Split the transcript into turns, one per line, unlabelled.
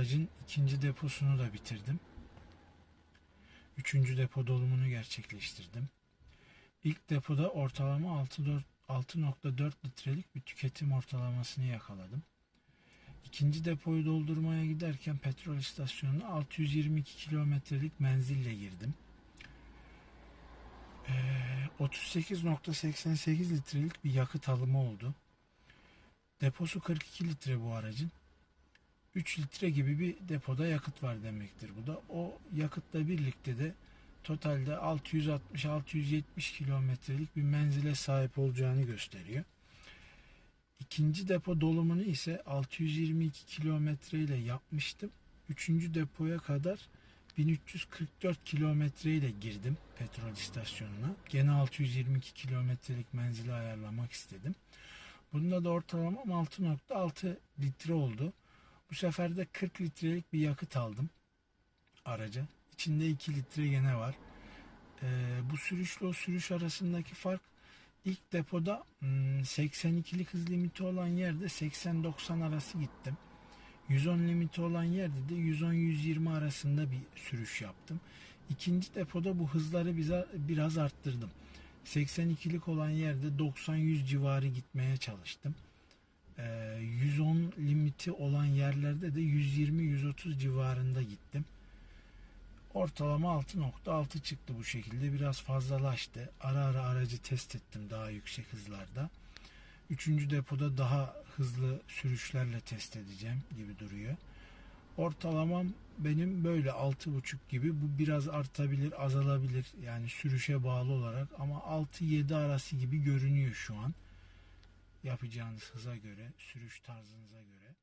aracın ikinci deposunu da bitirdim. Üçüncü depo dolumunu gerçekleştirdim. İlk depoda ortalama 6.4 6.4 litrelik bir tüketim ortalamasını yakaladım. İkinci depoyu doldurmaya giderken petrol istasyonuna 622 kilometrelik menzille girdim. Ee, 38.88 litrelik bir yakıt alımı oldu. Deposu 42 litre bu aracın. 3 litre gibi bir depoda yakıt var demektir bu da. O yakıtla birlikte de totalde 660-670 kilometrelik bir menzile sahip olacağını gösteriyor. İkinci depo dolumunu ise 622 kilometre ile yapmıştım. Üçüncü depoya kadar 1344 kilometre ile girdim petrol istasyonuna. Gene 622 kilometrelik menzili ayarlamak istedim. Bunda da ortalamam 6.6 litre oldu. Bu sefer de 40 litrelik bir yakıt aldım araca. İçinde 2 litre gene var. Ee, bu sürüşle o sürüş arasındaki fark ilk depoda hmm, 82'lik hız limiti olan yerde 80-90 arası gittim. 110 limiti olan yerde de 110-120 arasında bir sürüş yaptım. İkinci depoda bu hızları bize biraz arttırdım. 82'lik olan yerde 90-100 civarı gitmeye çalıştım. Ee, 110 limiti olan yerlerde de 120-130 civarında gittim. Ortalama 6.6 çıktı bu şekilde. Biraz fazlalaştı. Ara ara aracı test ettim daha yüksek hızlarda. Üçüncü depoda daha hızlı sürüşlerle test edeceğim gibi duruyor. Ortalamam benim böyle 6.5 gibi. Bu biraz artabilir, azalabilir. Yani sürüşe bağlı olarak ama 6-7 arası gibi görünüyor şu an yapacağınız hıza göre, sürüş tarzınıza göre